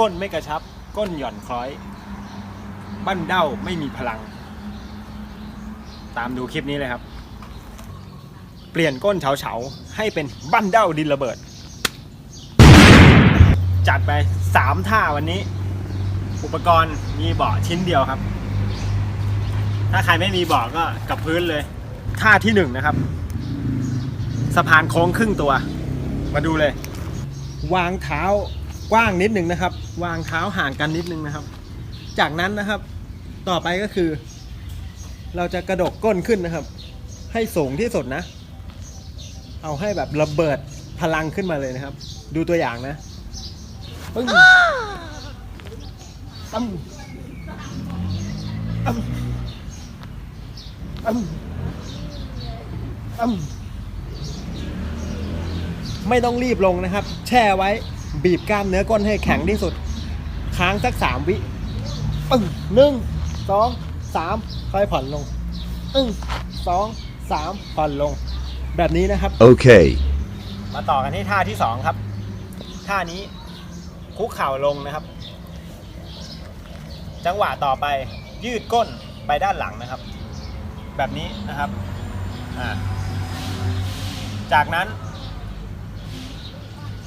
ก้นไม่กระชับ ก้นหย่อนคล้อย บั้นเด้าไม่มีพลัง ตามดูคลิปนี้เลยครับ เปลี่ยนก้นเฉาเฉาให้เป็นบั้นเด้าดินระเบิด จัดไปสามท่าวันนี้ อุปกรณ์มีเบาะชิ้นเดียวครับ ถ้าใครไม่มีเบาะก็กับพื้นเลย ท่าที่หนึ่งนะครับ สะพานโค้งครึ่งตัว มาดูเลย วางเท้า กว้างนิดนึงนะครับ วางเท้าห่างกันนิดนึงนะครับ จากนั้นนะครับต่อไปก็คือ เราจะกระดกก้นขึ้นนะครับ ให้สูงที่สุดนะ เอาให้แบบระเบิดพลังขึ้นมาเลยนะครับ ดูตัวอย่างนะปึ้งตั้มตั้มตั้มตั้ม ไม่ต้องรีบลงนะครับ แช่ไว้บีบกล้ามเนื้อก้นให้แข็งที่สุด ค้างสักสามวิปึ้งหนึ่งสองสามค่อยผ่อนลงอึ้งสองสามผ่อนลง แบบนี้นะครับ Okay. มาต่อกันที่ท่าที่สองครับ ท่านี้คุกเข่าลงนะครับ จังหวะต่อไปยืดก้นไปด้านหลังนะครับ แบบนี้นะครับอ่าจากนั้น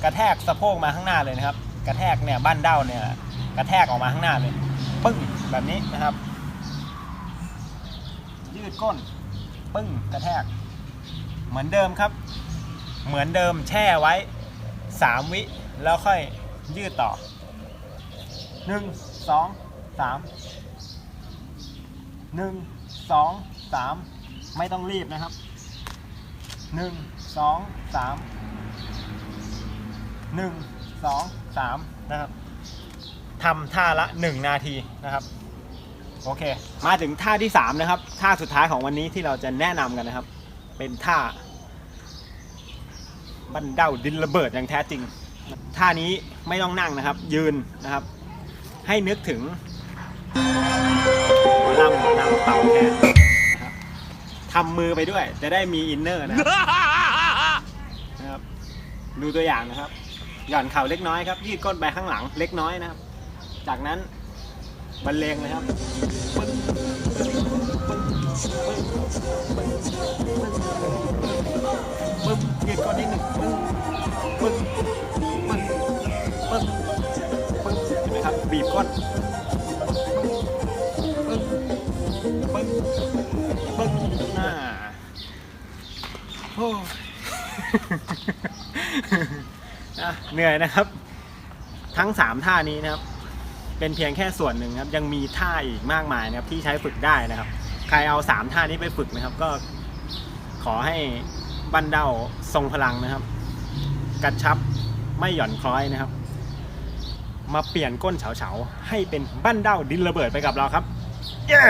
กระแทกสะโพกมาข้างหน้าเลยนะครับ กระแทกเนี่ยบั้นเด้าเนี่ยกระแทกออกมาข้างหน้าเลยปึ้งแบบนี้นะครับ ยืดก้นปึ้งกระแทก เหมือนเดิมครับ เหมือนเดิมแช่ไว้ 3 วิแล้วค่อยยืดต่อ 1 2 3 1 2 3 ไม่ต้องรีบนะครับ 1 2 3 1 2 3นะครับทำท่าละ1นาทีนะครับ โอเค มาถึงท่าที่3นะครับ ท่าสุดท้ายของวันนี้ที่เราจะแนะนำกันนะครับ เป็นท่าบันเด้าดินระเบิดอย่างแท้จริง ท่านี้ไม่ต้องนั่งนะครับ ยืนนะครับ ให้นึกถึงหมลำหมอลำเป่าแคนทำมือไปด้วย จะได้มีอินเนอร์นะครับ ดูตัวอย่างนะครับ หย่อนเข่าเล็กน้อยครับ ยืดก้นไปข้างหลังเล็กน้อยนะครับ จากนั้นบรรเลงเลยครับปึ๊บยืดก้นนิดหนึ่งปึ๊บปึ๊บปึ๊บปึ๊บปึ๊บเห็นไหมครับ บีบก้นปึ๊บปึ๊บปึ๊บอ่าโอ้ อะเหนื่อยนะครับ ทั้ง 3 ท่านี้นะครับ เป็นเพียงแค่ส่วนหนึ่งครับ ยังมีท่าอีกมากมายนะครับที่ใช้ฝึกได้นะครับ ใครเอา 3 ท่านี้ไปฝึกนะครับ ก็ขอให้บันเดาทรงพลังนะครับ กระชับไม่หย่อนคล้อยนะครับ มาเปลี่ยนก้นเฉาๆให้เป็นบั้นเด้าดินระเบิดไปกับเราครับเย้